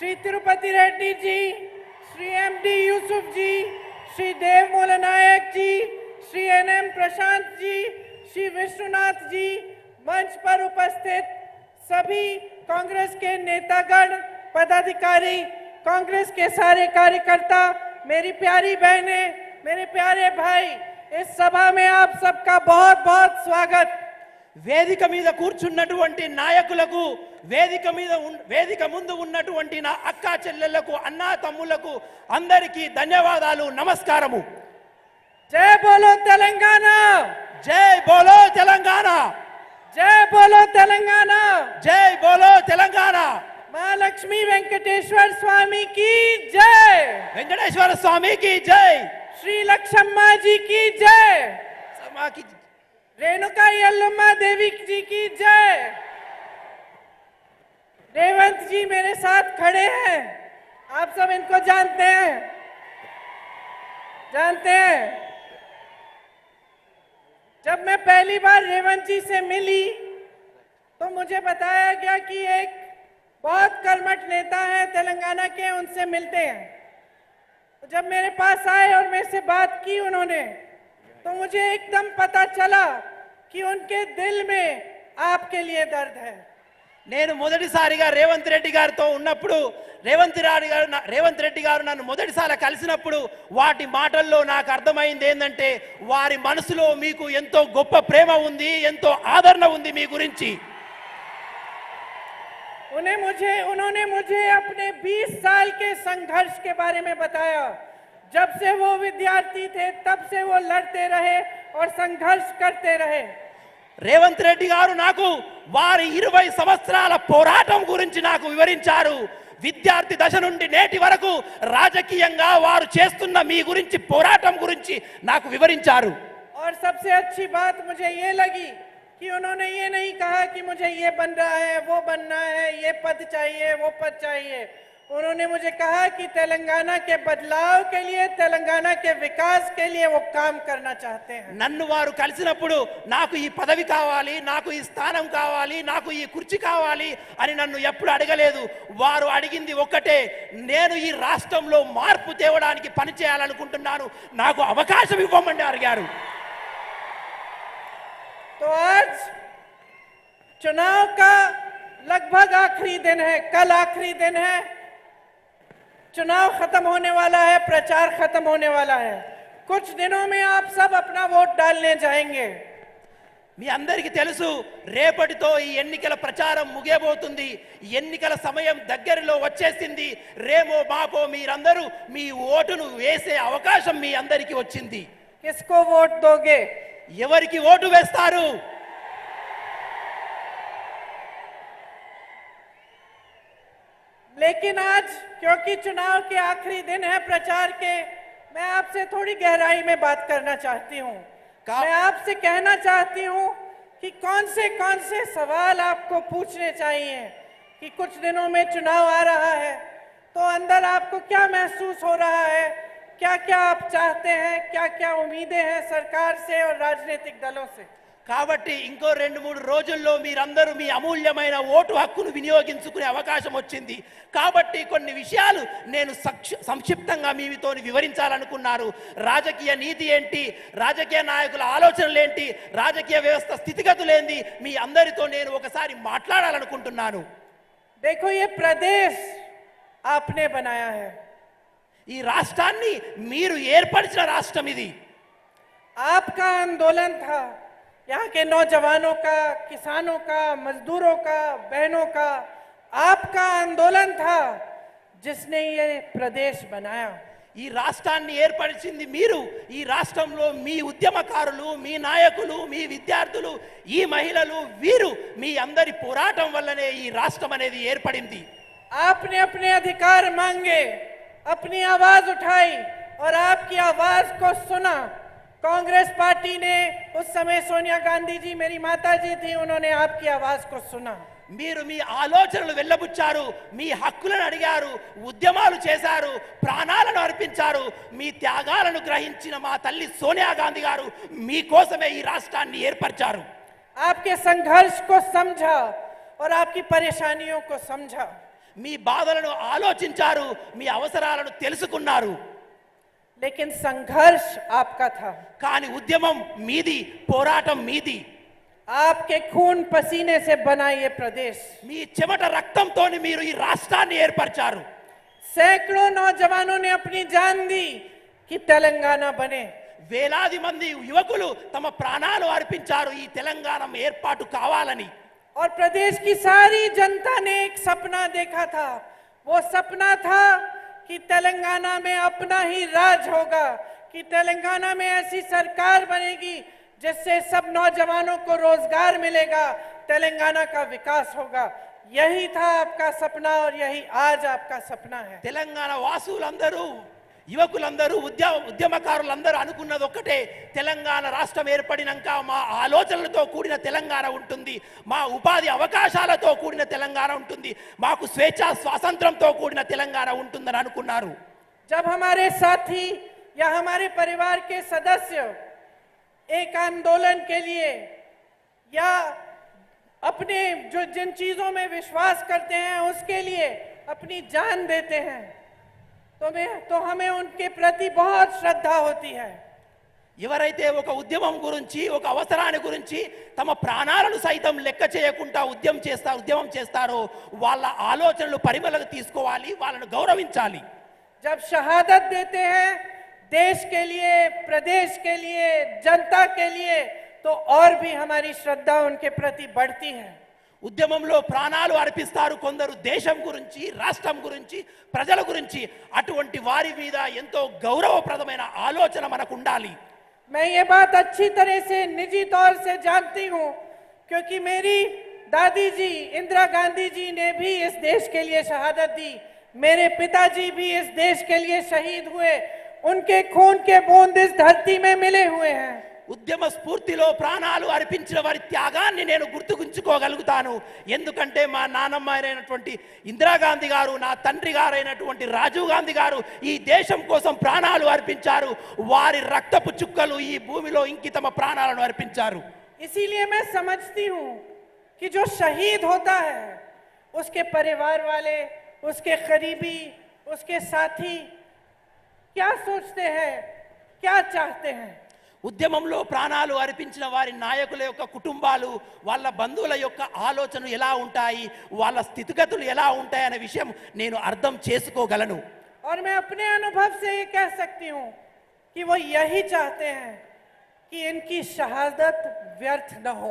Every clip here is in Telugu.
Shri Tirupati Reddy ji, Shri M D Yusuf ji, Shri Dev Molnayak ji, Shri N M Prashant ji, Shri Vishwanath ji मंच पर उपस्थित सभी कांग्रेस के नेतागण, पदाधिकारी, कांग्रेस के सारे कार्यकर्ता, मेरी प्यारी बहनें, मेरे प्यारे भाई, इस सभा में आप सबका बहुत बहुत स्वागत। వేదిక మీద కూర్చున్నటువంటి నాయకులకు వేదిక మీద వేదిక ముందు ఉన్నటువంటి నా అక్క చెల్లెళ్ళకు అన్నా తమ్ములకు అందరికీ ధన్యవాదాలు నమస్కారము. జై బోలో తెలంగాణ! జై బోలో తెలంగాణ! జై బోలో తెలంగాణ! జై బోలో తెలంగాణ! మహాలక్ష్మి వెంకటేశ్వర స్వామికి జై! వెంకటేశ్వర స్వామికి జై! శ్రీ లక్ష్మమ్మాజీకి జై! సమాకి रेणुका यल्लम्मा देवी जी की जय। रेवंत जी मेरे साथ खड़े हैं। आप सब इनको जानते हैं। जानते हैं। जब मैं पहली बार रेवंत जी से मिली तो मुझे बताया गया कि एक बहुत कर्मठ नेता है, तेलंगाना के, उनसे मिलते हैं। तो जब मेरे पास आए और मेरे से बात की उन्होंने तो मुझे एकदम पता चला कि उनके दिल में आपके लिए दर्द है నేను మొదటిసారిగా రేవంత్ రెడ్డి గారితో ఉన్నప్పుడు రేవంత్ రెడ్డి గారు నా- రేవంత్ రెడ్డి గారు నన్ను మొదటిసారి కలిసినప్పుడు వాటి మాటల్లో నాకు అర్థమైంది ఏంటంటే వారి మనసులో మీకు ఎంతో గొప్ప ప్రేమ ఉంది ఎంతో ఆదరణ ఉంది మీ గురించి उन्हें मुझे उन्होंने मुझे अपने 20 साल के संघर्ष के बारे में बताया जब से वो विद्यार्थी थे तब से वो लड़ते रहे और संघर्ष करते रहे రేవంత్ రెడ్డి గారు నాకు వారి ఇరవై సంవత్సరాల పోరాటం గురించి నాకు వివరించారు విద్యార్థి దశ నుండి నేటి వరకు రాజకీయంగా వారు చేస్తున్న మీ గురించి పోరాటం గురించి నాకు వివరించారు और सबसे अच्छी बात मुझे ये लगी कि उन्होंने ये नहीं कहा कि मुझे ये बन रहा है वो बनना है ये पद चाहिए वो पद चाहिए उन्होंने मुझे कहा कि तेलंगाना के बदलाव के लिए तेलंगाना के विकास के लिए वो काम करना चाहते हैं నన్ను వారు కలిసినప్పుడు నాకు ఈ పదవి కావాలి నాకు ఈ స్థానం కావాలి నాకు ఈ కుర్చీ కావాలి అని నన్ను ఎప్పుడు అడగలేదు వారు అడిగింది ఒక్కటే నేను ఈ రాష్ట్రంలో మార్పు తేవడానికి పని చేయాలనుకుంటున్నాను నాకు అవకాశం ఇవ్వమని అడిగారు तो आज चुनाव का लगभग आखिरी दिन है कल आखिरी दिन है चुनाव खत्म होने वाला है प्रचार खत्म होने वाला है कुछ दिनों में आप सब अपना वोट डालने जाएंगे మీ అందరికీ తెలుసు రేపటితో ఈ ఎన్నికల ప్రచారం ముగియబోతుంది ఈ ఎన్నికల సమయం దగ్గరలో వచ్చేసింది రేమో మాపో మీరందరూ మీ ఓటును వేసే అవకాశం మీ అందరికీ వచ్చింది किसको वोट दोगे ఎవరికి ఓటు వేస్తారు लेकिन आज क्योंकि चुनाव के आखिरी दिन है प्रचार के मैं आपसे थोड़ी गहराई में बात करना चाहती हूँ। मैं आपसे कहना चाहती हूँ कि कौन से कौन से सवाल आपको पूछने चाहिए कि कुछ दिनों में चुनाव आ रहा है तो अंदर आपको क्या महसूस हो रहा है? क्या क्या आप चाहते हैं? क्या क्या उम्मीदें हैं सरकार से और राजनीतिक दलों से? కాబట్టి ఇంకో రెండు మూడు రోజుల్లో మీరందరూ మీ అమూల్యమైన ఓటు హక్కును వినియోగించుకునే అవకాశం వచ్చింది కాబట్టి కొన్ని విషయాలు నేను సక్ష- సంక్షిప్తంగా మీతో వివరించాలనుకున్నారు రాజకీయ నీతి ఏంటి రాజకీయ నాయకుల ఆలోచనలు ఏంటి రాజకీయ వ్యవస్థ స్థితిగతులు ఏంటి మీ అందరితో నేను ఒకసారి మాట్లాడాలనుకుంటున్నాను देखो ये प्रदेश आपने बनाया है ఈ రాష్ట్రాన్ని మీరు ఏర్పరిచిన రాష్ట్రం ఇది आपका आंदोलन था यहाँ के नौजवानों का किसानों का मजदूरों का बहनों का आपका आंदोलन था जिसने ये प्रदेश बनाया ఈ రాష్ట్రాన్ని ఏర్పరిచింది మీరు ఈ రాష్ట్రంలో మీ ఉద్యమకారులు మీ నాయకులు మీ విద్యార్థులు ఈ మహిళలు వీరు మీ అందరి పోరాటం వల్లనే ఈ రాష్ట్రం అనేది ఏర్పడింది आपने अपने अधिकार मांगे अपनी आवाज उठाई और आपकी आवाज को सुना कांग्रेस पार्टी ने उस समय सोनिया गांधी जी मेरी माता जी थी उन्होंने आपकी आवाज को सुना మీరు మీ ఆలోచనలు వెళ్ళబుచ్చారు మీ హక్కులను అడిగారు ఉద్యమాలు చేశారు ప్రాణాలను అర్పించారు మీ త్యాగాలను గ్రహించిన మా తల్లి సోనియా గాంధీ గారు మీకోసమే ఈ రాష్ట్రాన్ని ఏర్పరిచారు आपके संघर्ष को समझा और आपकी परेशानियों को समझा మీ బాధలను ఆలోచించారు మీ అవసరాలను తెలుసుకున్నారు लेकिन संघर्ष आपका था కానీ ఉద్యమం మీది పోరాటం మీది आपके खून पसीने से बना ये प्रदेश మీ చెమట రక్తంతో మీరు ఈ రాష్ట్రాన్ని ఏర్పరిచారు सैकड़ों नौजवानों ने अपनी जान दी कि तेलंगाना बने వేలాది మంది యువకులు తమ ప్రాణాలు అర్పించారు ఈ తెలంగాణ ఏర్పాటు కావాలని और प्रदेश की सारी जनता ने एक सपना देखा था वो सपना था कि तेलंगाना में अपना ही राज होगा, कि तेलंगाना में ऐसी सरकार बनेगी जिससे सब नौजवानों को रोज़गार मिलेगा, तेलंगाना का विकास होगा। यही था आपका सपना और यही आज आपका सपना है। तेलंगाना वासूल अंदरू యువకులందరూ ఉద్యమ ఉద్యమకారులందరూ అనుకున్నది ఒక్కటే తెలంగాణ రాష్ట్రం ఏర్పడినాక మా ఆలోచనలతో కూడిన తెలంగాణ ఉంటుంది మా ఉపాధి అవకాశాలతో కూడిన తెలంగాణ ఉంటుంది మాకు స్వేచ్ఛ స్వాతంత్రంతో కూడిన తెలంగాణ ఉంటుందని అనుకున్నారు जब हमारे साथी या हमारे परिवार के सदस्य एक आंदोलन के लिए या अपने जो जिन चीजों में विश्वास करते हैं उसके लिए अपनी जान देते हैं तो मैं तो हमें उनके प्रति बहुत श्रद्धा होती है ఎవరైతే ఒక ఉద్యమం గురించి ఒక అవసరాన్ని గురించి తమ ప్రాణాలను సైతం లెక్క చేయకుండా ఉద్యమం చేస్తారు ఉద్యమం చేస్తారో వాళ్ళ ఆలోచనలు పరిమళకు తీసుకోవాలి వాళ్ళను గౌరవించాలి जब शहादत देते हैं देश के लिए प्रदेश के लिए जनता के लिए तो और भी हमारी श्रद्धा उनके प्रति बढ़ती है ఉద్యమంలో ప్రాణాలు అర్పిస్తారు కొందరు దేశం గురించి రాష్ట్రం గురించి ప్రజల గురించి అటువంటి వారి మీద ఎంతో గౌరవప్రదమైన ఆలోచన మనకు ఉండాలి मैं ये बात अच्छी तरह से निजी तौर से जानती हूँ क्योंकि मेरी दादी जी इंदिरा गांधी जी ने भी इस देश के लिए शहादत दी मेरे पिताजी भी इस देश के लिए शहीद हुए उनके खून के बूंद इस धरती में मिले हुए हैं ఉద్యమ స్ఫూర్తిలో ప్రాణాలు అర్పించిన వారి త్యాగాన్ని నేను గుర్తుకుంచుకోగలుగుతాను ఎందుకంటే మా నాన్నమ్మ అయినటువంటి ఇందిరాగాంధీ గారు నా తండ్రి గారైనటువంటి రాజీవ్ గాంధీ గారు ఈ దేశం కోసం ప్రాణాలు అర్పించారు వారి రక్తపు చుక్కలు ఈ భూమిలో ఇంకి తమ ప్రాణాలను అర్పించారు इसीलिए मैं समझती हूँ कि जो शहीद होता है उसके परिवार वाले उसके करीबी उसके साथी क्या सोचते हैं क्या चाहते हैं ఉద్యమంలో ప్రాణాలు అర్పించిన వారి నాయకుల యొక్క కుటుంబాలు వాళ్ళ బంధువుల యొక్క ఆలోచనలు ఎలా ఉంటాయి వాళ్ళ స్థితిగతులు ఎలా ఉంటాయి అనే విషయం నేను అర్థం చేసుకోగలను और मैं अपने अनुभव से ये कह सकती हूँ कि वो यही चाहते हैं कि इनकी शहादत व्यर्थ न हो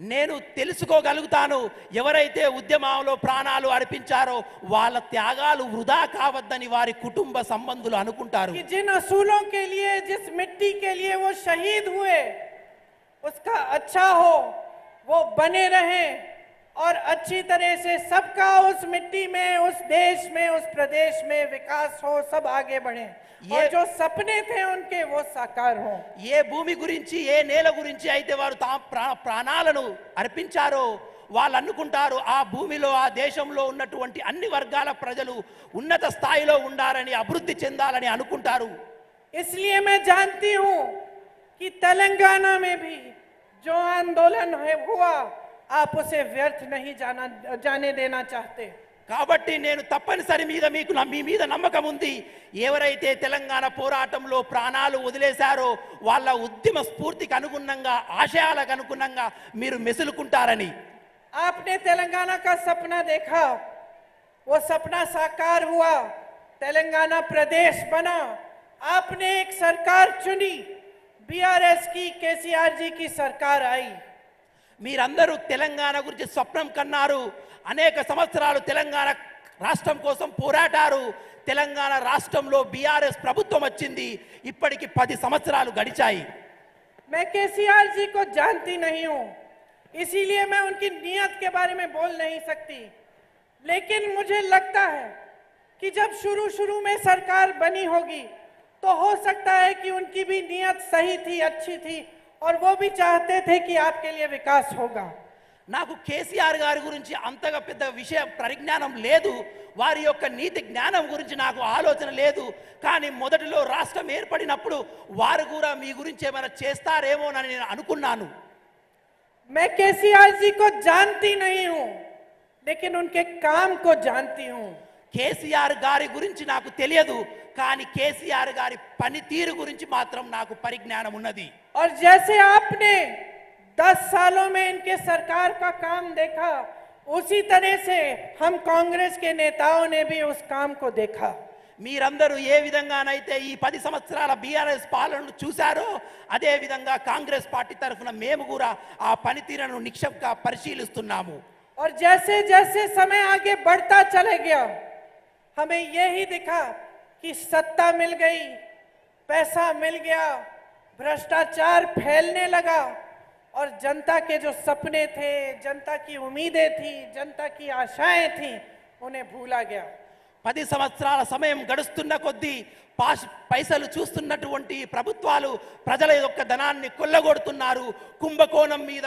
నేను తెలుసుకోగలుగుతాను ఎవరైతే ఉద్యమంలో ప్రాణాలు అర్పించారో వాళ్ళ త్యాగాలు వృధా కావద్దని వారి కుటుంబ సంబంధులు అనుకుంటారు कि जिन असूलों के लिए जिस मिट्टी के लिए वो शहीद हुए उसका अच्छा हो वो बने रहे और अच्छी तरह से सबका उस मिट्टी में उस देश में उस प्रदेश में विकास हो सब आगे बढ़े और ये- जो सपने थे उनके वो साकार हों ఏ భూమి గురించి ఏ నేల గురించి అయితే వారు తా ప్రా- ప్రాణాలను అర్పించారో వాళ్ళు అనుకుంటారు ఆ భూమిలో ఆ దేశంలో ఉన్నటువంటి అన్ని వర్గాల ప్రజలు ఉన్నత స్థాయిలో ఉండాలని అభివృద్ధి చెందాలని అనుకుంటారు इसलिए मैं जानती हूं कि तेलंगाना में भी जो आंदोलन है हुआ आप उसे व्यर्थ नहीं जाना जाने देना चाहते కాబట్టి నేను తప్పనిసరి మీద మీకు నా- మీ మీద నమ్మకం ఉంది ఎవరైతే తెలంగాణ పోరాటంలో ప్రాణాలు వదిలేశారో వాళ్ళ ఉద్యమ స్ఫూర్తికి అనుగుణంగా ఆశయాలకు అనుగుణంగా మీరు మెసులుకుంటారని आपने तेलंगाना का सपना देखा वो सपना साकार हुआ तेलंगाना प्रदेश बना आपने एक सरकार चुनी बीआरएस की केसीआर जी की सरकार आई మీరందరూ తెలంగాణ గురించి స్వప్నం కన్నారు అనేక సంవత్సరాలు తెలంగాణ రాష్ట్రం కోసం పోరాటారు తెలంగాణ రాష్ట్రంలో బీఆర్ఎస్ ప్రభుత్వం వచ్చింది ఇప్పటికి పది సంవత్సరాలు గడిచాయి मैं केसीआर जी को जानती नहीं हूं इसीलिए मैं उनकी नीयत के बारे में बोल नहीं सकती लेकिन मुझे लगता है कि जब शुरू शुरू में सरकार बनी होगी तो हो सकता है कि उनकी भी नीयत सही थी अच्छी थी और वो भी चाहते थे कि आपके लिए विकास होगा నాకు కేసీఆర్ గారి గురించి అంతగా పెద్ద విషయ పరిజ్ఞానం లేదు వారి యొక్క నీతి జ్ఞానం గురించి నాకు ఆలోచన లేదు కానీ మొదటిలో రాష్ట్రం ఏర్పడినప్పుడు వారు కూడా మీ గురించి ఏమైనా చేస్తారేమోనని నేను అనుకున్నాను मैं केसीआर जी को जानती नहीं हूं लेकिन उनके काम को जानती हूं కేసీఆర్ గారి గురించి నాకు తెలియదు కానీ కేసీఆర్ గారి పనితీరు గురించి మాత్రం నాకు పరిజ్ఞానం ఉన్నది और जैसे आपने दस सालों में इनके सरकार का काम देखा उसी तरह से हम कांग्रेस के नेताओं ने भी उस काम को देखा మీరందరూ ఏ విధంగానైతే ఈ పది సంవత్సరాల బీఆర్ఎస్ పాలనను చూశారో అదే విధంగా కాంగ్రెస్ పార్టీ తరఫున మేము కూడా ఆ పనితీరును నిక్షేపంగా పరిశీలిస్తున్నాము और जैसे जैसे समय आगे बढ़ता चले गया हमें यही दिखा कि सत्ता मिल गई पैसा मिल गया भ्रष्टाचार फैलने लगा और जनता के जो सपने थे जनता की उम्मीदें थी जनता की आशाएं थी उन्हें भूला गया పది సంవత్సరాల సమయం గడుస్తున్న కొద్దీ పాస్ పైసలు చూస్తున్నటువంటి ప్రభుత్వాలు ప్రజల యొక్క ధనాన్ని కొల్లగొడుతున్నారు కుంభకోణం మీద